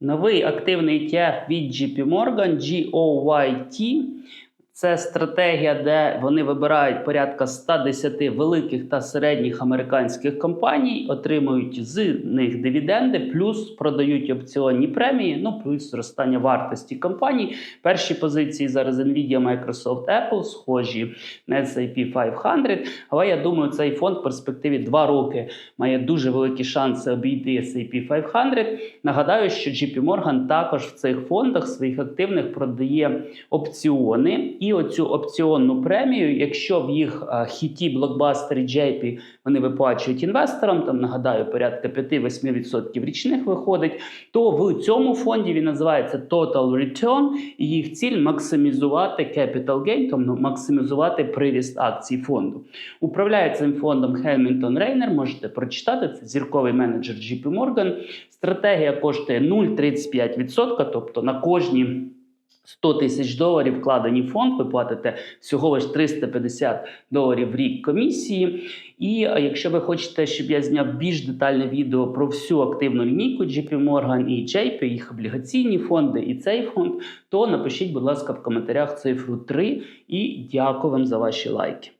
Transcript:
Новий активний ETF від JP Morgan GOYT. Це стратегія, де вони вибирають порядка 110 великих та середніх американських компаній, отримують з них дивіденди, плюс продають опціонні премії, ну плюс зростання вартості компаній. Перші позиції зараз Nvidia, Microsoft, Apple, схожі на S&P 500. Але я думаю, цей фонд в перспективі 2 роки має дуже великі шанси обійти S&P 500. Нагадаю, що JP Morgan також в цих фондах своїх активних продає опціони. І оцю опціонну премію, якщо в їх е, хіті блокбастері JP вони виплачують інвесторам, там нагадаю, порядка 5-8% річних виходить, то в цьому фонді він називається Total Return, і їх ціль максимізувати capital gain, тобто максимізувати приріст акцій фонду. Управляє цим фондом Хельмінтон Рейнер, можете прочитати, це зірковий менеджер JP Morgan. Стратегія коштує 0,35%, тобто на кожні 100 тисяч доларів вкладені в фонд, ви платите всього лише 350 доларів в рік комісії. І е, якщо ви хочете, щоб я зняв більш детальне відео про всю активну лінійку JP Morgan і JP, їх облігаційні фонди і цей фонд, то напишіть, будь ласка, в коментарях цифру 3 і дякую вам за ваші лайки.